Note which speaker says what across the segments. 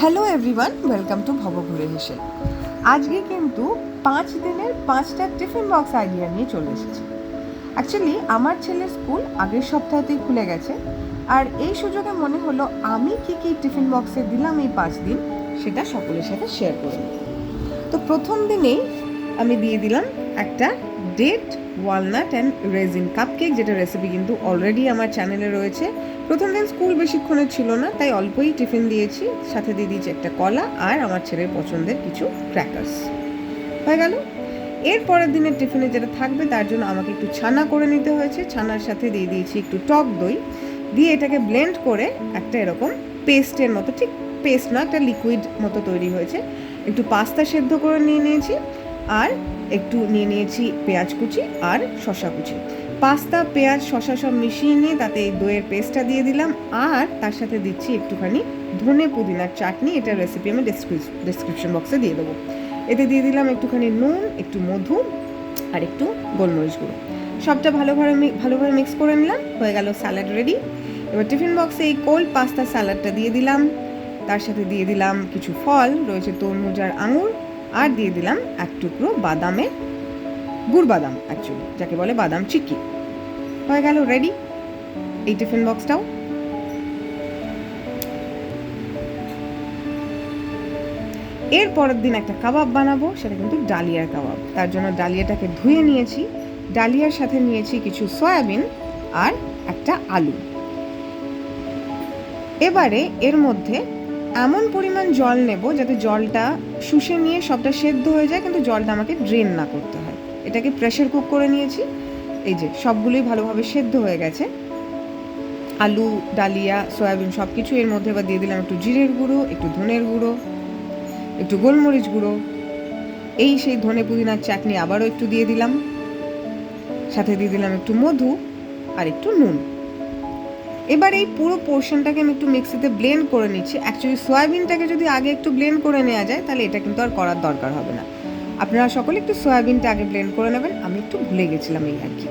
Speaker 1: Hello everyone welcome to Bhabaghure Hesel আজকে কিন্তু পাঁচ দিনের পাঁচটা টিফিন বক্স আইডিয়া নিয়ে চলে এসেছি। অ্যাকচুয়ালি আমার ছেলের স্কুল আগের সপ্তাহতেই খুলে গেছে। আর এই সুযোগে মনে হলো আমি কি কি টিফিন বক্সে দিলাম এই পাঁচ দিন, সেটা সকলের সাথে শেয়ার করে তো প্রথম দিনেই আমি দিয়ে দিলাম একটা date walnut and raisin cupcake যেটা রেসিপি কিন্তু অলরেডি আমার চ্যানেলে রয়েছে। প্রথম দিন স্কুল বেশিক্ষণের ছিল না, তাই অল্পই টিফিন দিয়েছি। সাথে দিয়ে দিয়েছি একটা কলা আর আমার ছেলের পছন্দের কিছু ক্র্যাকার্স হয়ে গেল। এর পরের দিনের টিফিনে যেটা থাকবে, তার জন্য আমাকে একটু ছানা করে নিতে হয়েছে। ছানার সাথে দিয়ে দিয়েছি একটু টক দই। দিয়ে এটাকে ব্লেন্ড করে একটা এরকম পেস্টের মতো, ঠিক পেস্ট না, একটা লিকুইড মতো তৈরি হয়েছে। একটু পাস্তা সেদ্ধ করে নিয়ে নিয়েছি। আর একটু নিয়ে নিয়েছি পেঁয়াজ কুচি আর শশা কুচি। পাস্তা, পেঁয়াজ শশা সব মিশিয়ে নিয়ে তাতে এই দইয়ের পেস্টটা দিয়ে দিলাম আর তার সাথে দিচ্ছি একটুখানি ধনে পুদিনার চাটনি। এটা রেসিপি আমি ডিসক্রিপশন বক্সে দিয়ে দেবো। এতে দিয়ে দিলাম একটুখানি নুন, একটু মধু আর একটু গোলমরিচ গুঁড়ো। সবটা ভালোভাবে ভালোভাবে মিক্স করে নিলাম, হয়ে গেল স্যালাড রেডি এবার টিফিন বক্সে এই কোল্ড পাস্তা স্যালাডটা দিয়ে দিলাম। তার সাথে দিয়ে দিলাম কিছু ফল, রয়েছে তরমুজ আর আঙুর। আর দিয়ে দিলাম এক টুকরো বাদামের গুড় বাদাম অ্যাকচুয়ালি যাকে বলে বাদাম চিক্কি। হয়ে গেল রেডি এই টিফিন বক্সটাও এর পরের দিন একটা কাবাব বানাবো, সেটা কিন্তু ডালিয়ার কাবাব। তার জন্য ডালিয়াটাকে ধুয়ে নিয়েছি। ডালিয়ার সাথে নিয়েছি কিছু সয়াবিন আর একটা আলু। এবারে এর মধ্যে এমন পরিমাণ জল নেব যাতে জলটা শুষে নিয়ে সবটা সেদ্ধ হয়ে যায়, কিন্তু জলটা আমাকে ড্রেন না করতে হয়। এটাকে প্রেশার কুক করে নিয়েছি। এই যে, সবগুলোই ভালোভাবে সেদ্ধ হয়ে গেছে। আলু, ডালিয়া, সয়াবিন সব কিছু এর মধ্যে এবার দিয়ে দিলাম একটু জিরের গুঁড়ো, একটু ধনের গুঁড়ো, একটু গোলমরিচ গুঁড়ো। এই সেই ধনে পুদিনার চাটনি আবারও একটু দিয়ে দিলাম। সাথে দিয়ে দিলাম একটু মধু আর একটু নুন। এবার এই পুরো পোর্শনটাকে আমি একটু মিক্সিতে ব্লেন্ড করে নিচ্ছি। অ্যাকচুয়ালি সয়াবিনটাকে যদি আগে একটু ব্লেন্ড করে নেওয়া যায়, তাহলে এটা কিন্তু আর করার দরকার হবে না। আপনারা সকলে একটু সয়াবিনটা আগে ব্লেন্ড করে নেবেন। আমি একটু ভুলে গেছিলাম এই আর কি।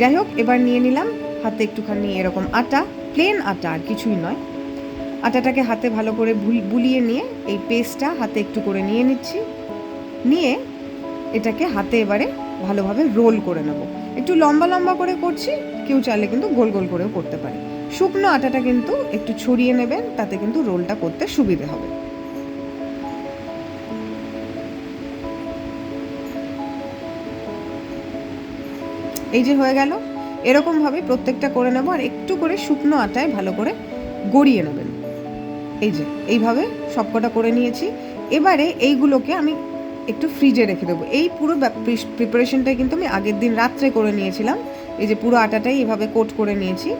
Speaker 1: যাই হোক, এবার নিয়ে নিলাম হাতে একটুখানি এরকম আটা প্লেন আটা আর কিছুই নয়। আটাটাকে হাতে ভালো করে বুলিয়ে নিয়ে এই পেস্টটা হাতে একটু করে নিয়ে নিচ্ছি। নিয়ে এটাকে হাতে এবারে ভালোভাবে রোল করে নেব। একটু লম্বা লম্বা করে করছি, কেউ চাইলে কিন্তু গোল গোল করেও করতে পারে। শুকনো আটাটা কিন্তু একটু ছড়িয়ে নেবেন, তাতে কিন্তু রোলটা করতে সুবিধে হবে। এই যে হয়ে গেল এরকমভাবে প্রত্যেকটা করে নেব আর একটু করে শুকনো আটায় ভালো করে গড়িয়ে নেবেন। এই যে, এইভাবে সবকটা করে নিয়েছি। এবারে এইগুলোকে আমি একটু ফ্রিজে রেখে দেবো। এই পুরো প্রিপারেশনটা কিন্তু আমি আগের দিন রাত্রে করে নিয়েছিলাম। এই যে পুরো আটাটাই এভাবে কোট করে নিয়েছি।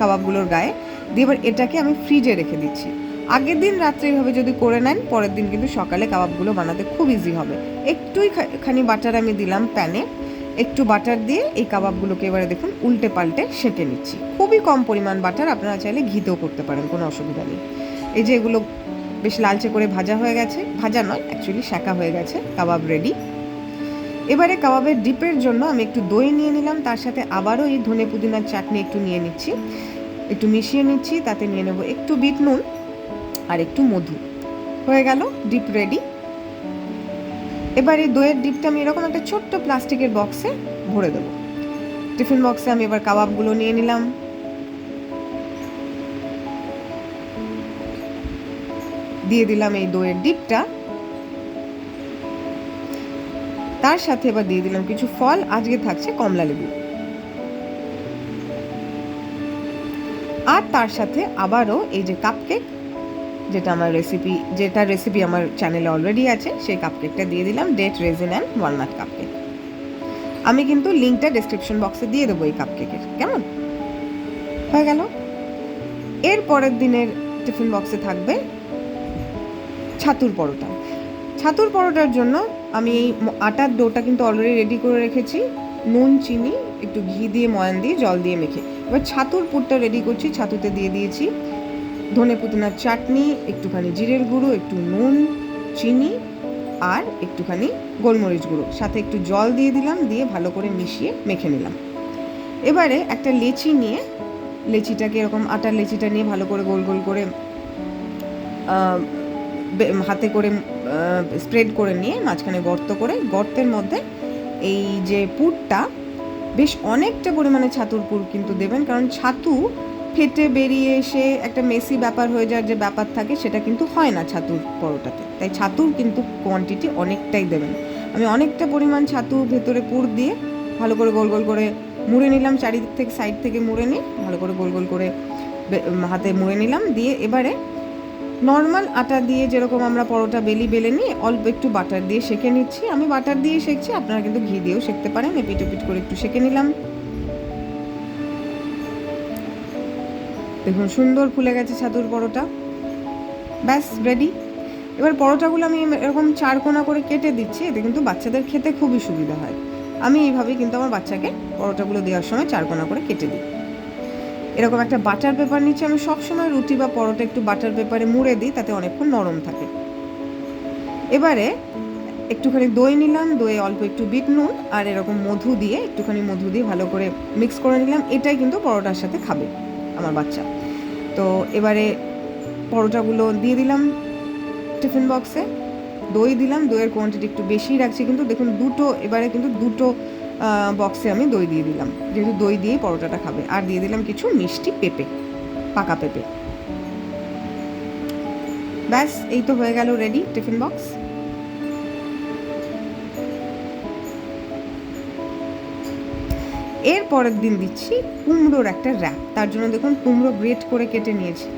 Speaker 1: কাবাবগুলোর গায়ে। দিয়ে এবার এটাকে আমি ফ্রিজে রেখে দিচ্ছি। আগের দিন রাত্রে এইভাবে যদি করে নেন, পরের দিন কিন্তু সকালে কাবাবগুলো বানাতে খুব ইজি হবে। একটুই খানি বাটার আমি দিলাম প্যানে একটু বাটার দিয়ে এই কাবাবগুলোকে এবারে দেখুন উল্টে পাল্টে সেঁকে নিচ্ছি। খুবই কম পরিমাণ বাটার আপনারা চাইলে ঘিতেও করতে পারেন, কোনো অসুবিধা নেই। এই যে এগুলো বেশ লালচে করে ভাজা হয়ে গেছে। ভাজা নয় অ্যাকচুয়ালি শাঁকা হয়ে গেছে, কাবাব রেডি এবারে কাবাবের ডিপের জন্য আমি একটু দই নিয়ে নিলাম, তার সাথে আবারও এই ধনে পুদিনার চাটনি একটু নিয়ে নিচ্ছি। একটু মিশিয়ে নিচ্ছি, তাতে নিয়ে নেব একটু বিট নুন আর একটু মধু। হয়ে গেল ডিপ রেডি। এবার এই দইয়ের ডিপটা আমি এরকম একটা ছোট্ট প্লাস্টিকের বক্সে ভরে দেবো। টিফিন বক্সে আমি এবার কাবাবগুলো নিয়ে নিলাম। দিয়ে দিলাম এই দইয়ের ডিপটা। তার সাথে এবার দিয়ে দিলাম কিছু ফল, আজকে থাকছে কমলা লেবু। আর তার সাথে আবারও এই যে কাপকেক যেটা আমার রেসিপি যেটা রেসিপি আমার চ্যানেলে অলরেডি আছে, সেই কাপকেকটা দিয়ে দিলাম date raisin and walnut cupcake আমি কিন্তু লিঙ্কটা ডেসক্রিপশন বক্সে দিয়ে দেবো এই কাপকেকের কেমন? হয়ে গেল। এর পরের দিনের টিফিন বক্সে থাকবে ছাতুর পরোটা। ছাতুর পরোটার জন্য আমি এই আটার ডোটা কিন্তু অলরেডি রেডি করে রেখেছি। নুন, চিনি, একটু ঘি দিয়ে ময়ান দিয়ে জল দিয়ে মেখে। এবার ছাতুর পুরটা রেডি করছি, ছাতুতে দিয়ে দিয়েছি। ধনে পুদিনার চাটনি, একটুখানি জিরের গুঁড়ো, একটু নুন, চিনি আর একটুখানি গোলমরিচ গুঁড়ো। সাথে একটু জল দিয়ে দিলাম, দিয়ে ভালো করে মিশিয়ে মেখে নিলাম। এবারে একটা লেচি নিয়ে, লেচিটাকে এরকম আটার লেচিটা নিয়ে ভালো করে গোল গোল করে হাতে করে স্প্রেড করে নিয়ে মাঝখানে গর্ত করে গর্তের মধ্যে এই যে পুরটা, বেশ অনেকটা পরিমাণে ছাতুর পুর কিন্তু দেবেন। কারণ ছাতু ফেটে বেরিয়ে এসে একটা মেসি ব্যাপার হয়ে যাওয়ার যে ব্যাপার থাকে, সেটা কিন্তু হয় না ছাতুর পরোটাতে। তাই ছাতুর কিন্তু কোয়ান্টিটি অনেকটাই দেবেন। আমি অনেকটা পরিমাণ ছাতু ভেতরে পুর দিয়ে ভালো করে গোল গোল করে মুড়ে নিলাম, চারিদিক থেকে সাইড থেকে মুড়ে নিই ভালো করে গোল গোল করে হাতে মুড়ে নিলাম। দিয়ে এবারে নর্মাল আটা দিয়ে যেরকম আমরা পরোটা, বেলি বেলে নিয়ে অল্প একটু বাটার দিয়ে সেঁকে নিচ্ছি। আমি বাটার দিয়ে সেঁকছি, আপনারা কিন্তু ঘি দিয়েও সেঁকতে পারেন। এপিট ওপিট করে একটু সেঁকে নিলাম। দেখুন, সুন্দর ফুলে গেছে ছাতুর পরোটা। ব্যাস রেডি এবার পরোটাগুলো আমি এরকম চার কোনা করে কেটে দিচ্ছি, এতে কিন্তু বাচ্চাদের খেতে খুবই সুবিধা হয়। আমি এইভাবেই কিন্তু আমার বাচ্চাকে পরোটাগুলো দেওয়ার সময় চার কোনা করে কেটে দিই। এরকম একটা বাটার পেপার নিচে আমি সবসময় রুটি বা পরোটা একটু বাটার পেপারে মুড়ে দিই, তাতে অনেকক্ষণ নরম থাকে। এবারে একটুখানি দই নিলাম, দইয়ে অল্প একটু বিট নুন, আর এরকম মধু দিয়ে, একটুখানি মধু দিয়ে ভালো করে মিক্স করে নিলাম। এটাই কিন্তু পরোটার সাথে খাবে আমার বাচ্চা। তো এবারে পরোটাগুলো দিয়ে দিলাম টিফিন বক্সে দই দিলাম, দইয়ের কোয়ান্টিটি একটু বেশি রাখছি, কিন্তু দেখুন দুটো, এবারে কিন্তু দুটো বক্সে আমি দই দিয়ে দিলাম। যেহেতু দই দিয়েই পরোটাটা খাবে। আর দিয়ে দিলাম কিছু মিষ্টি পেঁপে, পাকা পেঁপে। ব্যাস, এই তো হয়ে গেল রেডি টিফিন বক্স এর পরের দিন দিচ্ছি কুমড়োর একটা র্যাপ তার জন্য দেখুন কুমড়ো গ্রেট করে কেটে নিয়েছি।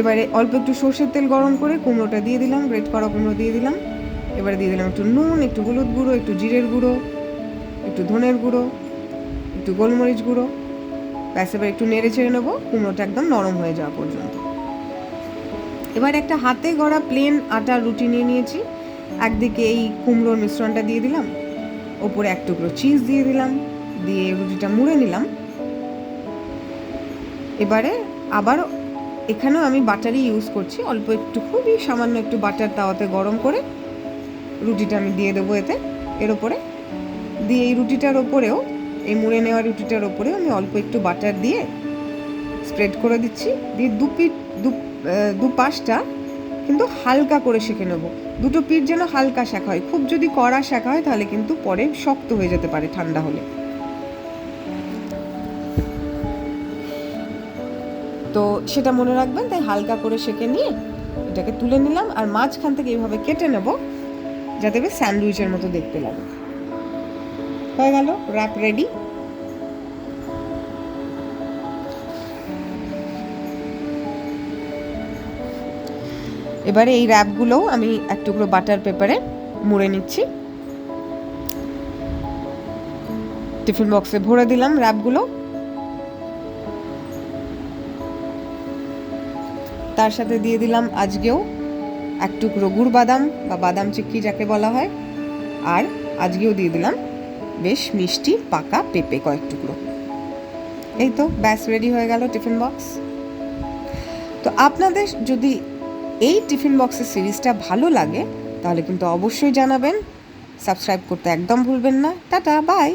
Speaker 1: এবারে অল্প একটু সর্ষের তেল গরম করে কুমড়োটা দিয়ে দিলাম গ্রেট করা কুমড়ো দিয়ে দিলাম। এবারে দিয়ে দিলাম একটু নুন, একটু হলুদ গুঁড়ো, একটু জিরের গুঁড়ো। একটু ধনের গুঁড়ো, একটু গোলমরিচ গুঁড়ো, ব্যাস, এবার একটু নেড়ে ছেড়ে নেব, কুমড়োটা একদম নরম হয়ে যাওয়া পর্যন্ত। এবার একটা হাতে গড়া প্লেন আটার রুটি নিয়ে নিয়েছি। একদিকে এই কুমড়োর মিশ্রণটা দিয়ে দিলাম, ওপরে এক টুকরো চিজ দিয়ে দিলাম, দিয়ে রুটিটা মুড়ে নিলাম। এবারে আবার এখানেও আমি বাটারই ইউজ করছি, অল্প একটু, খুবই সামান্য একটু বাটার তাওয়াতে গরম করে। রুটিটা আমি দিয়ে দেবো এতে, এর ওপরে দিয়ে এই রুটিটার ওপরেও, এই মুড়ে নেওয়া রুটিটার ওপরেও আমি অল্প একটু বাটার দিয়ে স্প্রেড করে দিচ্ছি। দিয়ে দু পিঠ, দু পাশটা কিন্তু হালকা করে সেঁকে নেব। দুটো পিঠ যেন হালকা শেখা হয়। খুব যদি কড়া শেখা হয় তাহলে কিন্তু পরে শক্ত হয়ে যেতে পারে ঠান্ডা হলে। তো সেটা মনে রাখবেন, তাই হালকা করে সেঁকে নিয়ে এটাকে তুলে নিলাম। আর মাঝখান থেকে এইভাবে কেটে নেব, যাতে স্যান্ডউইচের মতো দেখতে লাগে। হয়ে গেল র্যাপ রেডি এবারে এই র্যাপগুলোও আমি এক টুকরো বাটার পেপারে মুড়ে নিচ্ছি। টিফিন বক্সে ভরে দিলাম র্যাপগুলো তার সাথে দিয়ে দিলাম আজকেও এক টুকরো গুড় বাদাম বা বাদাম চিক্কি যাকে বলা হয়। আর আজকেও দিয়ে দিলাম বেশ মিষ্টি, পাকা পেঁপে কয়েক টুকরো এই তো, ব্যাস রেডি হয়ে গেল টিফিন বক্স তো আপনাদের যদি এই টিফিন বক্সের সিরিজটা ভালো লাগে, তাহলে কিন্তু অবশ্যই জানাবেন। সাবস্ক্রাইব করতে একদম ভুলবেন না। Tata bye